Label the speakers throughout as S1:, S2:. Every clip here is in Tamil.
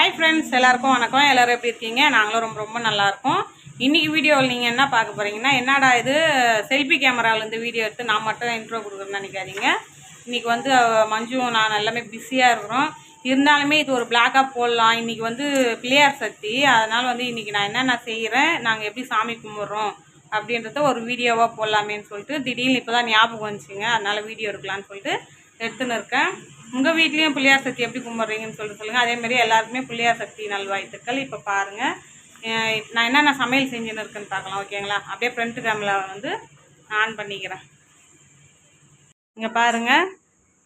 S1: ஹாய் ஃப்ரெண்ட்ஸ் எல்லாருக்கும் வணக்கம். எல்லோரும் எப்படி இருக்கீங்க? நாங்களும் ரொம்ப ரொம்ப நல்லாயிருக்கோம் இன்றைக்கி வீடியோவில் நீங்கள் என்ன பார்க்க போகிறீங்கன்னா என்னடா இது செல்ஃபி கேமராவிலேருந்து வீடியோ எடுத்து நான் மட்டும் இன்ட்ரோ கொடுக்குறேன்னு நினைக்காதீங்க. இன்றைக்கி வந்து மஞ்சும் நான் எல்லாமே பிஸியாக இருக்கிறோம். இருந்தாலுமே இது ஒரு பிளாக்காக போடலாம். இன்றைக்கி வந்து பிள்ளையார் சக்தி. அதனால் வந்து இன்றைக்கி நான் என்னென்ன செய்கிறேன் நாங்கள் எப்படி சாமி கும்பிட்றோம் அப்படின்றத ஒரு வீடியோவாக போடலாமேன்னு சொல்லிட்டு திடீர்னு இப்போ தான் ஞாபகம் வந்துச்சுங்க. அதனால் வீடியோ எடுக்கலான்னு சொல்லிட்டு எடுத்துன்னு இருக்கேன். உங்கள் வீட்லேயும் பிள்ளையார் சக்தி எப்படி கும்பிட்றீங்கன்னு சொல்லிட்டு சொல்லுங்கள் அதேமாரி எல்லாருக்குமே பிள்ளையார் சக்தி நல்வாழ்த்துக்கள். இப்போ பாருங்கள் நான் என்னென்ன சமையல் செஞ்சுன்னு இருக்குன்னு பார்க்கலாம் ஓகேங்களா? அப்படியே ஃப்ரண்ட் கேமரா வந்து ஆன் பண்ணிக்கிறேன். இங்கே பாருங்கள்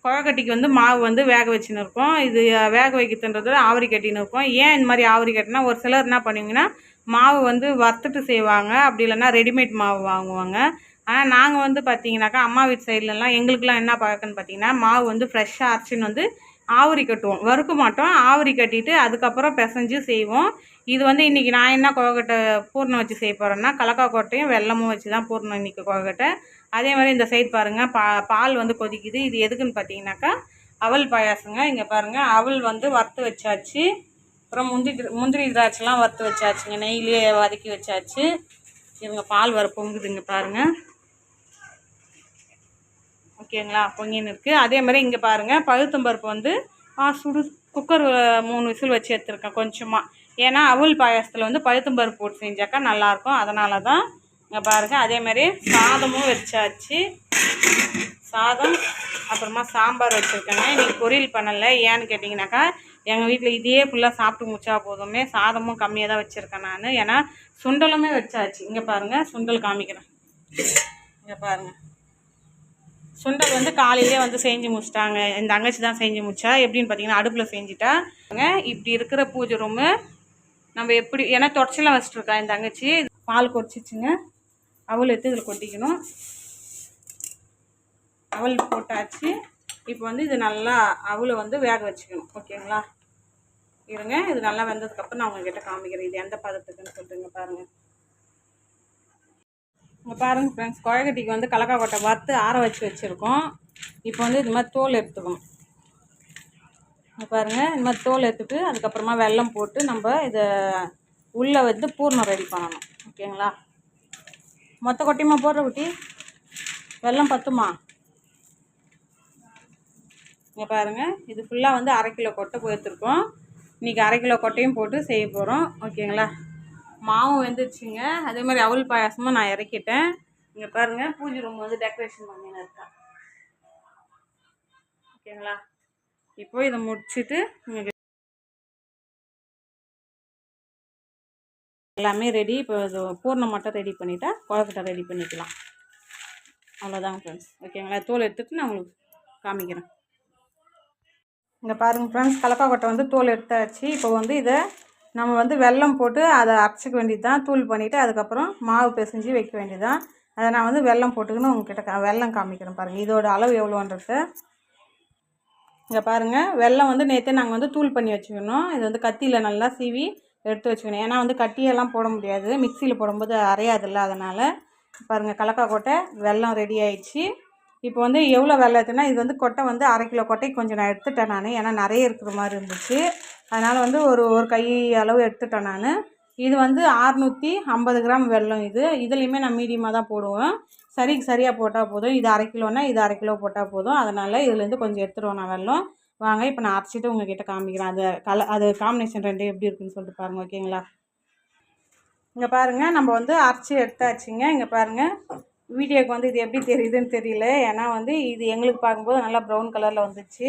S1: குழக்கட்டிக்கு வந்து மாவு வந்து வேக வச்சுன்னு இருக்கோம். இது வேக வைக்கிறதுன்றது ஆவரி கட்டின்னு இருக்கோம். ஏன் இந்த மாதிரி ஆவரி கட்டினா ஒரு சிலர் என்ன பண்ணுவீங்கன்னா மாவு வந்து வறுத்துட்டு செய்வாங்க. அப்படி இல்லைன்னா ரெடிமேட் மாவு வாங்குவாங்க. ஆனால் நாங்கள் வந்து பார்த்தீங்கன்னாக்கா அம்மா வீட்டு சைட்லலாம் எங்களுக்குலாம் என்ன பழக்கம்னு பார்த்தீங்கன்னா மாவு வந்து ஃப்ரெஷ்ஷாக அரைச்சின்னு வந்து ஆவரி கட்டுவோம். வறுக்க மாட்டோம். ஆவரி கட்டிட்டு அதுக்கப்புறம் பிசைஞ்சு செய்வோம். இது வந்து இன்றைக்கி நான் என்ன குழக்கட்டை பூர்ணம் வச்சு செய்ய போகிறேன்னா கலக்காய் கொட்டையும் வெல்லமும் வச்சு தான் பூர்ணம் இன்றைக்கி குழக்கட்டை. அதே மாதிரி இந்த சைடு பாருங்கள் பா பால் வந்து கொதிக்குது. இது எதுக்குன்னு பார்த்தீங்கன்னாக்கா அவல் பாயாசங்க. இங்கே பாருங்கள் அவல் வந்து வறுத்து வச்சாச்சு. அப்புறம் முந்திரி முந்திரி திராட்சைலாம் வறுத்து வச்சாச்சுங்க. நெய்லேயே வதக்கி வச்சாச்சு. இவங்க பால் வர பொங்குதுங்க பாருங்கள் ஓகேங்களா? பொங்கின்னு இருக்குது அதே மாதிரி இங்கே பாருங்கள் பழுத்தம்பருப்பு வந்து சுடு குக்கர் மூணு விசில் வச்சு எடுத்துருக்கேன் கொஞ்சமாக ஏன்னா அவல் பாயாசத்தில் வந்து பழுத்தம்பருப்பு போட்டு செஞ்சாக்கா நல்லாயிருக்கும் அதனால தான் இங்கே பாருங்கள் அதேமாதிரி சாதமும் வச்சாச்சு. சாதம் அப்புறமா சாம்பார் வச்சுருக்கேங்க. இன்றைக்கி பொரியல் பண்ணலை. ஏன்னு கேட்டிங்கனாக்கா எங்கள் வீட்டில் இதே ஃபுல்லாக சாப்பிட்டு முடிச்சா போதுமே. சாதமும் கம்மியாக தான் வச்சுருக்கேன் நான். ஏன்னா சுண்டலுமே வச்சாச்சு. இங்கே பாருங்கள் சுண்டல் காமிக்கிறேன். இங்கே பாருங்கள் சுண்டல் வந்து காலையிலே வந்து செஞ்சு முடிச்சிட்டாங்க. என் தங்கச்சி தான் செஞ்சு முடிச்சா. எப்படின்னு பார்த்தீங்கன்னா அடுப்பில் செஞ்சுட்டாங்க இப்படி இருக்கிற பூஜை ரூமு நம்ம எப்படி ஏன்னா தொடச்செல்லாம் வச்சுட்ருக்கா என் தங்கச்சி. பால் கொதிச்சிச்சுங்க. அவள் எடுத்து இதில் கொட்டிக்கணும். அவள் போட்டாச்சு. இப்போ வந்து இது நல்லா அவளை வந்து வேக வச்சுக்கணும். ஓகேங்களா? இருங்க. இது நல்லா வெந்ததுக்கப்புறம் நான் உங்ககிட்ட காமிக்கிறேன். இது எந்த பதத்துக்குன்னு சொல்லிட்டுங்க பாருங்கள் இங்கே பாருங்க ஃப்ரெண்ட்ஸ் குழக்கட்டிக்கு வந்து கலக்கா கொட்டை வறுத்து ஆற வச்சு வச்சுருக்கோம். இப்போ வந்து இது மாதிரி தோல் எடுத்துக்கணும். இங்கே பாருங்கள் இந்த மாதிரி தோல் எடுத்துட்டு அதுக்கப்புறமா வெல்லம் போட்டு நம்ம இதை உள்ளே வந்து பூர்ணம் ரெடி பண்ணணும். ஓகேங்களா மொத்த கொட்டியுமா போடுற குட்டி? வெல்லம் பத்துமா? இங்கே பாருங்கள் இது ஃபுல்லாக வந்து அரை கிலோ கொட்டை போயிருக்கோம் இன்றைக்கி அரை கிலோ கொட்டையும் போட்டு செய்ய போகிறோம் ஓகேங்களா மாவும் வெந்துருச்சுங்க. அதே மாதிரி அவல் பாயாசமும் நான் இறக்கிட்டேன். இங்கே பாருங்கள் பூஜை ரூம் வந்து டெக்கரேஷன் பண்ணின்னு இருக்கேன் ஓகேங்களா? இப்போ இதை முடிச்சுட்டு உங்களுக்கு எல்லாமே ரெடி இப்போ இது பூர்ணம் மட்டும் ரெடி பண்ணிட்டா குழக்கட்டை ரெடி பண்ணிக்கலாம். அவ்வளோதாங்க ஃப்ரெண்ட்ஸ் ஓகேங்களா? தோல் எடுத்துட்டு நான் உங்களுக்கு காமிக்கிறேன். இங்கே பாருங்கள் ஃப்ரெண்ட்ஸ் கலக்காக்கொட்டை வந்து தோல் எடுத்தாச்சு. இப்போ வந்து இதை நம்ம வந்து வெல்லம் போட்டு அதை அரைச்சிக்க வேண்டியது தான் தூள் பண்ணிவிட்டு அதுக்கப்புறம் மாவு பிசைஞ்சு வைக்க வேண்டியது தான் அதை நான் வந்து வெல்லம் போட்டுக்கின்னு உங்ககிட்ட கா வெல்லம் காமிக்கிறேன் பாருங்கள் இதோட அளவு எவ்வளோன்றது. இங்கே பாருங்கள் வெல்லம் வந்து நேற்றே நாங்கள் வந்து தூள் பண்ணி வச்சுக்கணும். இது வந்து கத்தியில் நல்லா சீவி எடுத்து வச்சுக்கணும். ஏன்னா வந்து கட்டியெல்லாம் போட முடியாது. மிக்சியில் போடும்போது அரையாதுல்ல அதனால். பாருங்கள் கலக்கா கொட்டை வெல்லம் ரெடி ஆயிடுச்சு. இப்போ வந்து எவ்வளோ வெல்லம் எடுத்துனா இது வந்து கொட்டை வந்து அரை கிலோ கொட்டை கொஞ்சம் நான் எடுத்துட்டேன் நான். ஏன்னா நிறைய இருக்கிற மாதிரி இருந்துச்சு. அதனால் வந்து ஒரு ஒரு கை அளவு எடுத்துட்டேன் நான். இது வந்து ஆறுநூற்றி ஐம்பது கிராம் வெல்லம் இது. இதுலேயுமே நான் மீடியமாக தான் போடுவேன். சரிக்கு சரியாக போட்டால் போதும். இது அரை கிலோனா இது அரை கிலோ போட்டால் போதும். அதனால் இதுலேருந்து கொஞ்சம் எடுத்துருவோம் நான் வெல்லம் வாங்க இப்போ நான் அரைச்சிட்டு உங்ககிட்ட காமிக்கிறேன். அது கல அது காம்பினேஷன் ரெண்டு எப்படி இருக்குன்னு சொல்லிட்டு பாருங்கள் ஓகேங்களா இங்கே பாருங்கள் நம்ம வந்து அரைச்சி எடுத்தாச்சுங்க. இங்கே பாருங்கள் வீடியோக்கு வந்து இது எப்படி தெரியுதுன்னு தெரியல. ஏன்னா வந்து இது எங்களுக்கு பார்க்கும்போது நல்லா ப்ரௌன் கலரில் வந்துச்சு.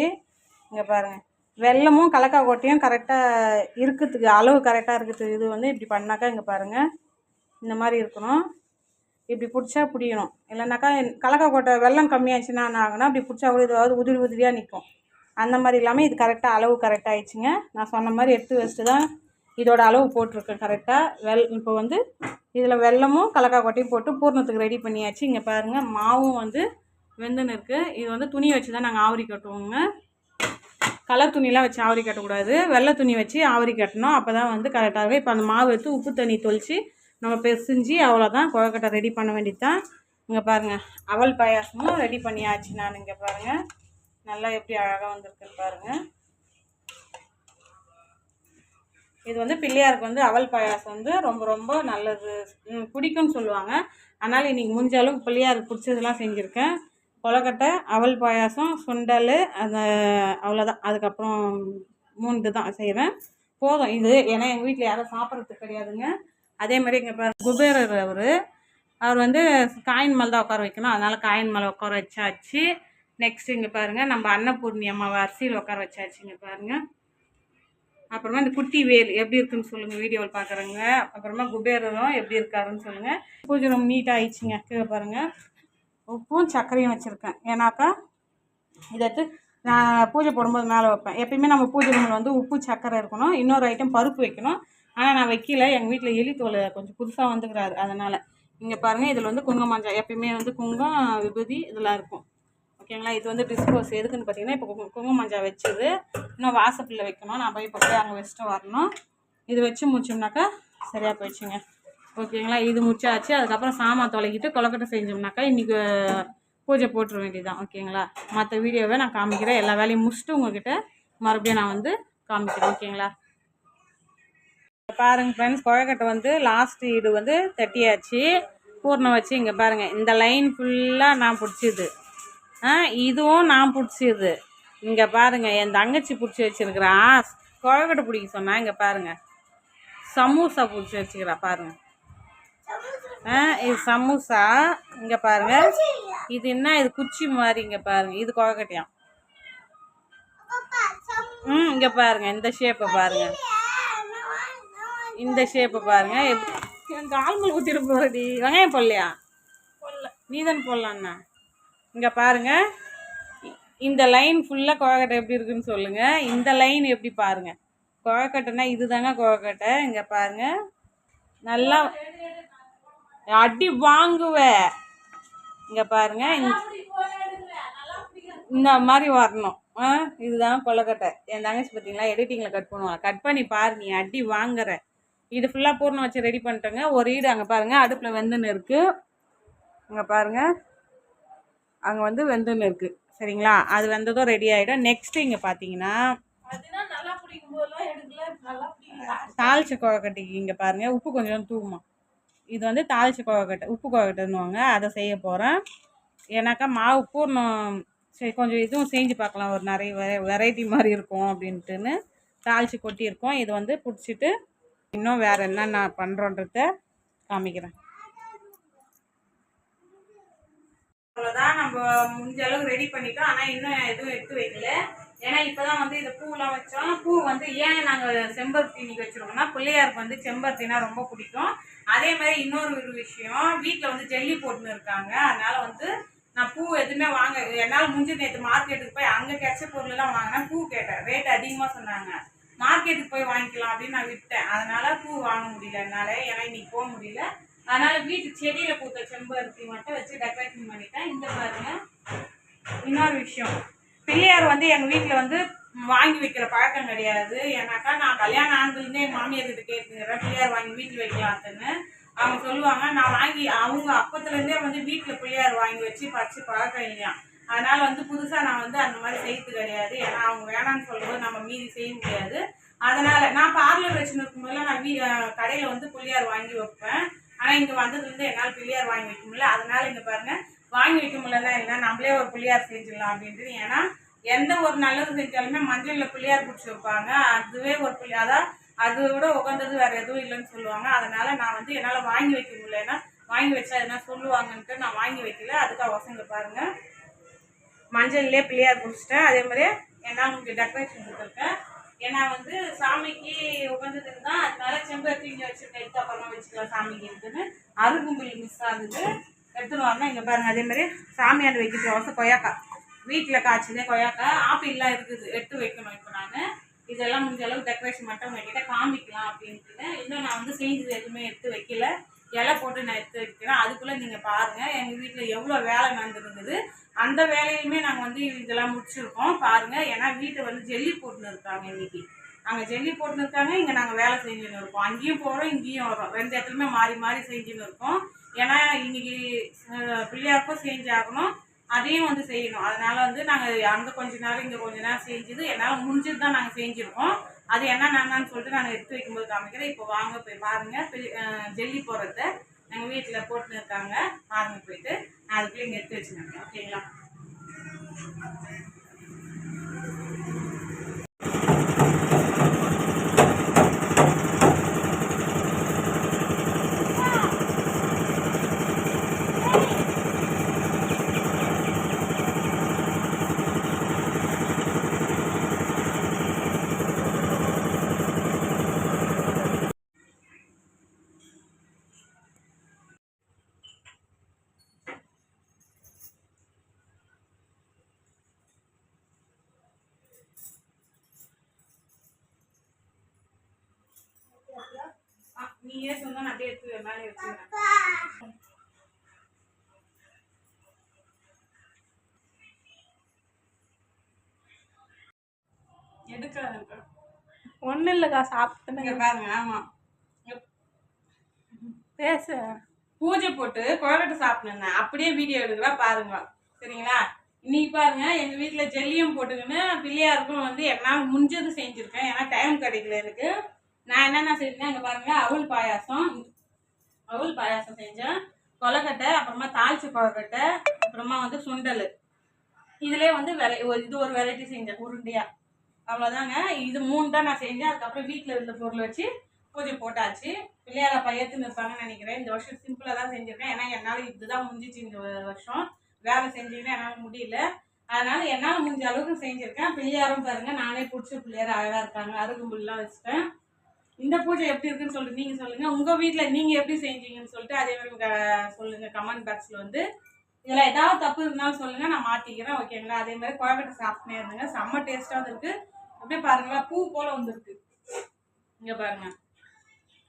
S1: இங்கே பாருங்கள் வெல்லமும் கலக்காய் கொட்டையும் கரெக்டாக இருக்கிறதுக்கு அளவு கரெக்டாக இருக்கிறதுக்கு இது வந்து இப்படி பண்ணாக்கா இங்கே பாருங்கள் இந்த மாதிரி இருக்கணும். இப்படி பிடிச்சா பிடிக்கணும் இல்லைனாக்கா கலக்காய் கொட்டை வெல்லம் கம்மியாச்சுன்னா என்ன ஆகுனா அப்படி பிடிச்சா கூட இதாவது உதிரி உதிரியாக நிற்கும். அந்த மாதிரி இல்லாமல் இது கரெக்டாக அளவு கரெக்டாக ஆயிடுச்சுங்க. நான் சொன்ன மாதிரி எடுத்து வச்சுட்டு தான் இதோட அளவு போட்டிருக்கேன் கரெக்டாக வெல் இப்போ வந்து இதில் வெல்லமும் கலக்காய் கொட்டையும் போட்டு பூர்ணத்துக்கு ரெடி பண்ணியாச்சு. இங்கே பாருங்கள் மாவும் வந்து வெந்துன்னு இருக்குது இது வந்து துணி வச்சு தான் நாங்கள் ஆவரி கட்டுவோங்க. கலர் துணிலாம் வச்சு ஆவரி கட்டக்கூடாது. வெள்ளை துணி வச்சு ஆவரி கட்டணும். அப்போ தான் வந்து கரெக்டாக இருக்கும். இப்போ அந்த மாவு எடுத்து உப்பு தண்ணி தொளித்து நம்ம பெசஞ்சு அவ்வளோதான் குழக்கட்டை ரெடி பண்ண வேண்டியது தான் இங்கே பாருங்கள் அவல் பாயாசமும் ரெடி பண்ணியாச்சு. நான் இங்கே பாருங்கள் நல்லா எப்படி அழகாக வந்திருக்குன்னு பாருங்கள் இது வந்து பிள்ளையாருக்கு வந்து அவல் பாயாசம் வந்து ரொம்ப ரொம்ப நல்லது. பிடிக்கும்னு சொல்லுவாங்க. அதனால் இன்றைக்கி முடிஞ்ச அளவுக்கு பிள்ளையாருக்கு பிடிச்சதெல்லாம் செஞ்சுருக்கேன். கொலக்கட்டை அவல் பாயாசம் சுண்டல் அந்த அவ்வளோதான் அதுக்கப்புறம் மூணு தான் செய்கிறேன் போதும். இது ஏன்னா எங்கள் வீட்டில் யாரும் சாப்பிட்றது கிடையாதுங்க. அதே மாதிரி இங்கே பாரு குபேரர் அவர். அவர் வந்து காயின் மேலே தான் உட்கார வைக்கணும். அதனால் காயின் மேலே உட்கார வச்சாச்சு. நெக்ஸ்ட் இங்கே பாருங்கள் நம்ம அன்னபூர்ணி அம்மாவை அரிசியில் உட்கார வச்சாச்சு இங்கே பாருங்கள் அப்புறமா இந்த குட்டி வேல் எப்படி இருக்குன்னு சொல்லுங்கள் வீடியோவில் பார்க்குறேங்க. அப்புறமா குபேரரும் எப்படி இருக்காருன்னு சொல்லுங்கள் பூஜை ரொம்ப நீட்டாக ஆயிடுச்சுங்க. கீழே பாருங்கள் உப்பும் சர்க்கரையும் வச்சுருக்கேன். ஏன்னாக்கா இதை எடுத்து நான் பூஜை போடும்போது மேலே வைப்பேன். எப்பயுமே நம்ம பூஜை ரூமில் வந்து உப்பு சர்க்கரை இருக்கணும். இன்னொரு ஐட்டம் பருப்பு வைக்கணும். ஆனால் நான் வைக்கல. எங்கள் வீட்டில் எலித்தோல் கொஞ்சம் புதுசாக வந்துக்கிறாரு. அதனால் இங்கே பாருங்கள் இதில் வந்து குங்கும மஞ்சள் எப்பயுமே வந்து குங்கம் விபூதி இதெல்லாம் இருக்கும். ஓகேங்களா? இது வந்து டிஸ்போஸ் எதுக்குன்னு பார்த்தீங்கன்னா இப்போ குங்கும மஞ்சள் வச்சது. இன்னும் வாசப்பில் வைக்கணும். நான் போய் இப்போ போய் அங்கே வச்சுட்டு வரணும். இது வச்சு முடிச்சோம்னாக்கா சரியாக போயிடுச்சுங்க. ஓகேங்களா? இது முடிச்சாச்சு. அதுக்கப்புறம் சாமான் தொலைக்கிட்டு கொலக்கட்டை செஞ்சோம்னாக்கா இன்றைக்கி பூஜை போட்டுற வேண்டியதுதான். ஓகேங்களா? மற்ற வீடியோவை நான் காமிக்கிறேன். எல்லா வேலையும் முடிச்சுட்டு உங்ககிட்ட மறுபடியும் நான் வந்து காமிக்கிறேன். ஓகேங்களா? பாருங்க ஃப்ரெண்ட்ஸ் கொழக்கட்டை வந்து லாஸ்ட் ஈடு வந்து தட்டியாச்சு. பூர்ணம் வச்சு இங்கே பாருங்கள் இந்த லைன் ஃபுல்லாக நான் பிடிச்சிது. இதுவும் நான் பிடிச்சிது. இங்கே பாருங்கள் என் தங்கச்சி பிடிச்சி வச்சிருக்கிறா. கொழக்கட்டை பிடிக்க சொன்னா இங்கே பாருங்கள் சமோசா பிடிச்சி வச்சுக்கிறா பாருங்க. ஆ இது சமோசா. இங்கே பாருங்க. இது என்ன? இது குச்சி மாதிரி இங்கே பாருங்க. இது கொழக்கட்டையாம் ம் இங்கே பாருங்க. இந்த ஷேப்பை பாருங்க. இந்த ஷேப்பை பாருங்க. எப்- என் கால் மேல் ஊற்றிட்டு போகிறடி வெங்காயம் போடலையா? போடல. நீ தானே போடலாண்ணா இங்கே பாருங்க. இந்த லைன் ஃபுல்லாக கொழக்கட்டை எப்படி இருக்குன்னு சொல்லுங்கள் இந்த லைன் எப்படி பாருங்க. இது இதுதாங்க கொழக்கட்டை இங்கே பாருங்கள் நல்லா அடி வாங்குவ. இங்கே பாருங்கள் இந்த- இந்த மாதிரி வரணும். ஆ இதுதான் கொலக்கட்டை என் தங்கச்சி பார்த்தீங்களா எடிட்டிங்கில் கட் பண்ணுவாங்க கட் பண்ணி பாரு நீ அடி வாங்குற. இது ஃபுல்லாக பூர்ணம் வச்சு ரெடி பண்ணிட்டோங்க. ஒரு ஈடு அங்கே பாருங்கள் அடுப்பில் வெந்துன்னு இருக்குது இங்கே பாருங்கள் அங்கே வந்து வெந்துன்னு இருக்குது சரிங்களா? அது வெந்ததும் ரெடி ஆகிடும் நெக்ஸ்ட்டு இங்கே பார்த்தீங்கன்னா தாளிச்ச கொழக்கட்டைக்கு இங்கே பாருங்கள் உப்பு கொஞ்சம் தூவுமா. இது வந்து தாளிச்ச கொழக்கட்டை உப்பு கொழக்கட்டைன்னுவாங்க அதை செய்ய போகிறேன் ஏன்னாக்கா மாவு பூர்ணம் சரி கொஞ்சம் இதுவும் செஞ்சு பார்க்கலாம். ஒரு நிறைய வெரைட்டி மாதிரி இருக்கும் அப்படின்ட்டுன்னு தாளித்து கொட்டியிருக்கோம். இது வந்து பிடிச்சிட்டு இன்னும் வேறு என்னென்ன பண்ணுறோன்றத காமிக்கிறேன். அவ்வளோதான் நம்ம முடிஞ்ச அளவுக்கு ரெடி பண்ணிட்டோம். ஆனால் இன்னும் எதுவும் எடுத்து வைக்கல. ஏன்னா இப்போ தான் வந்து இந்த பூவெலாம் வச்சோம். பூ வந்து ஏன் நாங்கள் செம்பருத்தி இன்னைக்கு வச்சுருக்கோம்னா பிள்ளையாருக்கு வந்து செம்பருத்தினா ரொம்ப பிடிக்கும். அதே மாதிரி இன்னொரு ஒரு விஷயம் வீட்டில் வந்து ஜல்லி போட்டுன்னு இருக்காங்க. அதனால் வந்து நான் பூ எதுவுமே வாங்க என்னால் முடிஞ்ச நேற்று மார்க்கெட்டுக்கு போய் அங்கே கிடைச்ச பொருளெல்லாம் வாங்கினேன். பூ கேட்டேன். ரேட் அதிகமாக சொன்னாங்க. மார்க்கெட்டுக்கு போய் வாங்கிக்கலாம் அப்படின்னு நான் விட்டேன். அதனால் பூ வாங்க முடியல என்னால். ஏன்னா இன்னைக்கு போக முடியல. அதனால வீட்டு செடியில பூத்த செம்பருத்தி மட்டும் வச்சு டெக்கரேஷன் பண்ணிட்டேன் இந்த பாருங்க. இன்னொரு விஷயம். பிள்ளையார் வந்து எங்கள் வீட்டில் வந்து வாங்கி வைக்கிற பழக்கம் கிடையாது. ஏன்னாக்கா நான் கல்யாணம் ஆண்டுலேருந்தே என் மாமியார் கிட்ட கேட்டுக்கிறேன் பிள்ளையார் வாங்கி வீட்டில் வைக்கலாம்னு அவங்க சொல்லுவாங்க நான் வாங்கி அவங்க அப்பத்துலேருந்தே வந்து வீட்டில் பிள்ளையார் வாங்கி வச்சு பறிச்சு பழக்கம் இல்லையா? அதனால வந்து புதுசாக நான் வந்து அந்த மாதிரி செய்யறது கிடையாது. ஏன்னா அவங்க வேணாம்னு சொல்லும்போது நம்ம மீறி செய்ய முடியாது. அதனால நான் பார்லர் வச்சுன்னு இருக்கும்போதெல்லாம் நான் வீ கடையில் வந்து பிள்ளையார் வாங்கி வைப்பேன். ஆனால் இங்கே வந்ததுலேருந்து என்னால் பிள்ளையார் வாங்கி வைக்க முடியல. அதனால இங்கே பாருங்கள் வாங்கி வைக்க முடியலன்னா என்ன? நம்மளே ஒரு பிள்ளையார் செஞ்சிடலாம் அப்படின்ட்டு ஏன்னா எந்த ஒரு நல்லது செஞ்சாலுமே மஞ்சளில் பிள்ளையார் பிடிச்சி வைப்பாங்க. அதுவே ஒரு பிள்ளை அதான் அது விட உகந்தது வேறு எதுவும் இல்லைன்னு சொல்லுவாங்க. அதனால் நான் வந்து என்னால் வாங்கி வைக்க முடியலன்னா வாங்கி வச்சா எதனா சொல்லுவாங்கன்ட்டு நான் வாங்கி வைக்கல. அதுக்காக வசங்க பாருங்கள் மஞ்சள்லேயே பிள்ளையார் பிடிச்சிட்டேன். அதே மாதிரி என்னால் உங்களுக்கு டெக்கரேஷன் கொடுத்துருக்கேன். நான் வந்து சாமிக்கு உகந்ததுன்னு தான் அதனால செம்பருத்தி இங்கே வச்சுருக்கேன். எடுத்து அப்புறமா வச்சுக்கலாம் சாமிக்கு இருக்குன்னு அருகும்பில் மிஸ் ஆகுது. எடுத்துன்னு வரணும். இங்கே பாருங்கள் அதேமாதிரி சாமியாண்டு சாமியார் வைக்கிற அவசரம் கொய்யாக்கா. வீட்டில் காய்ச்சதே கொய்யாக்கா. ஆப்பிள்லாம் இருக்குது. எடுத்து வைக்கணும் இப்போ நான். இதெல்லாம் முடிஞ்ச அளவுக்கு டெக்கரேஷன் மட்டும் உங்ககிட்ட காமிக்கலாம் அப்படின்ட்டு இன்னும் நான் வந்து செஞ்சது எதுவுமே எடுத்து வைக்கல. இலை போட்டு நான் எடுத்து வைக்கிறேன். அதுக்குள்ளே நீங்கள் பாருங்கள் எங்கள் வீட்டில் எவ்வளோ வேலை நடந்துருந்தது அந்த வேலையுமே நாங்கள் வந்து இதெல்லாம் முடிச்சிருக்கோம். பாருங்கள் ஏன்னா வீட்டை வந்து ஜல்லி போட்டுன்னு இருக்காங்க இன்றைக்கி அங்கே ஜல்லி போட்டுன்னு இருக்காங்க இங்கே நாங்கள் வேலை செஞ்சுன்னு இருக்கோம். அங்கேயும் போகிறோம் இங்கேயும் வரோம் ரெண்டு இடத்துலையுமே மாறி மாறி செஞ்சுன்னு இருக்கோம். ஏன்னா இன்னைக்கு பிள்ளையாருக்கும் செஞ்சாகணும் அதையும் வந்து செய்யணும். அதனால் வந்து நாங்கள் அங்கே கொஞ்ச நேரம் இங்கே கொஞ்ச நேரம் செஞ்சது. என்னால் முடிஞ்சது தான் நாங்கள் செஞ்சுருக்கோம். அது என்ன என்னன்னு சொல்லிட்டு நாங்கள் எடுத்து வைக்கும்போது காமிக்கிறேன். இப்போ வாங்க போய் பாருங்கள் ஜெல்லி போடுறத எங்கள் வீட்டில் போட்டுன்னு இருக்காங்க. பாருங்க போயிட்டு. அதுக்குள்ளே இங்கே எடுத்து வச்சுருக்கேன் ஓகேங்களா நீயே சொன்னா அப்படியே எடுத்து மேலே வச்சுக்கிறேன் எடுக்காதுக்கா
S2: ஒன்றும் இல்லைக்கா
S1: இங்க
S2: சாப்பிட்டுங்க
S1: பாருங்க ஆமா.
S2: பேசு.
S1: பூஜை போட்டு குழக்கட்டை சாப்பிடுங்க அப்படியே வீடியோ எடுக்கிறா பாருங்க. சரிங்களா? இன்னைக்கு பாருங்க எங்க வீட்ல ஜெல்லியும் போட்டுக்கின்னு பிள்ளையாருக்கும் வந்து என்னால் முடிஞ்சது செஞ்சிருக்கேன். ஏன்னா டைம் கிடைக்கல எனக்கு. நான் என்னென்ன செஞ்சேன் இங்கே பாருங்கள் அவுள் பாயாசம். அவுள் பாயாசம் செஞ்சேன். கொலக்கட்டை அப்புறமா தாளிச்ச கொலக்கட்டை அப்புறமா வந்து சுண்டல். இதிலே வந்து வெரை இது ஒரு வெரைட்டி செஞ்சேன் உருண்டியாக அவ்வளோதாங்க இது மூணு தான் நான் செஞ்சேன். அதுக்கப்புறம் வீட்டில் இருந்த பொருள் வச்சு பூஜை போட்டாச்சு. பிள்ளையார பையத்துன்னு இருப்பாங்கன்னு நினைக்கிறேன். இந்த வருஷம் சிம்பிளாக தான் செஞ்சுருக்கேன். ஏன்னா என்னால் இதுதான் முடிஞ்சிச்சு இந்த வருஷம். வேலை செஞ்சீங்கன்னா என்னால் முடியல. அதனால என்னால் முடிஞ்ச அளவுக்கு செஞ்சுருக்கேன். பிள்ளையாரும் பாருங்கள் நானே பிடிச்ச பிள்ளையார் அழகாக இருக்காங்க. அருகும்புல்லாம் வச்சுட்டேன். இந்த பூஜை எப்படி இருக்குன்னு சொல்லிட்டு நீங்கள் சொல்லுங்கள் உங்கள் வீட்டில் நீங்கள் எப்படி செஞ்சீங்கன்னு சொல்லிட்டு அதே மாதிரி க- சொல்லுங்க கமெண்ட் பாக்ஸில் வந்து இதில் ஏதாவது தப்பு இருந்தாலும் சொல்லுங்கள் நான் மாற்றிக்கிறேன் ஓகேங்களா அதே மாதிரி குழக்கட்டை சாப்பிட்டே இருந்துங்க. செம்ம டேஸ்ட்டாக இருக்கு அப்படியே பாருங்களா பூ போல் வந்திருக்கு. இங்கே பாருங்க.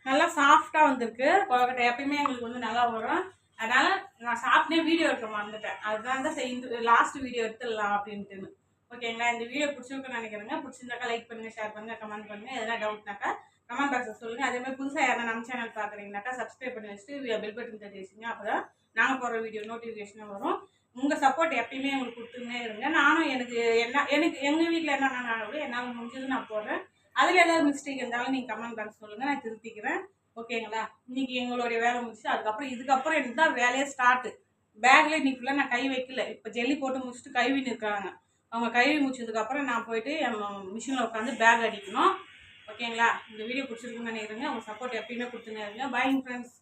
S1: நல்லா சாஃப்டாக வந்திருக்கு. கொழக்கட்டை எப்பயுமே எங்களுக்கு வந்து நல்லா வரும். அதனால் நான் சாப்பிட்டே வீடியோ எடுக்க மறந்துட்டேன். அதுதான் தான் சரி லாஸ்ட் வீடியோ எடுத்துடலாம் அப்படின்ட்டுன்னு. ஓகேங்களா இந்த வீடியோ பிடிச்சிருக்குன்னு நினைக்கிறேங்க. பிடிச்சிருந்தாக்கா லைக் பண்ணுங்கள் ஷேர் பண்ணுங்கள் கமெண்ட் பண்ணுங்கள் எதனா டவுட்னாக்கா கமெண்ட் பாக்ஸில் சொல்லுங்கள் அதே மாதிரி புதுசாக யாரா நம்ம சேனல் பார்க்குறீங்கனாக்கா சப்ஸ்கிரைப் பண்ணி வச்சுட்டு பெல் பட்டன் தட்டி வச்சுங்க அப்போ தான் நாங்கள் போடுற வீடியோ நோட்டிஃபிகேஷனும் வரும். உங்கள் சப்போர்ட் எப்பயுமே உங்களுக்கு கொடுத்துன்னே இருங்க. நானும் எனக்கு என்ன எனக்கு எங்கள் வீட்டில் என்ன நானும் என்னால் முடிஞ்சது நான் போடுறேன். அதில் ஏதாவது மிஸ்டேக் இருந்தாலும் நீங்கள் கமெண்ட் பாக்ஸ் சொல்லுங்கள் நான் திருத்திக்கிறேன். ஓகேங்களா இன்றைக்கி எங்களுடைய வேலை முடிச்சு அதுக்கப்புறம் இதுக்கப்புறம் எனக்கு தான் வேலையே ஸ்டார்ட்டு பேக்கில் இன்னைக்கு ஃபுல்லாக நான் கை வைக்கல. இப்போ ஜெல்லி போட்டு முடிச்சுட்டு கைவின்னு இருக்காங்க. அவங்க கைவி முடிச்சதுக்கப்புறம் நான் போயிட்டு மிஷினில் உட்காந்து பேக் அடிக்கணும். ஓகேங்களா? இந்த வீடியோ பிடிச்சிருக்குன்னு நினைக்கிறேங்க உங்கள் சப்போர்ட் எப்பயுமே கொடுத்துன்னு இருங்க பாய் ஃப்ரெண்ட்ஸ்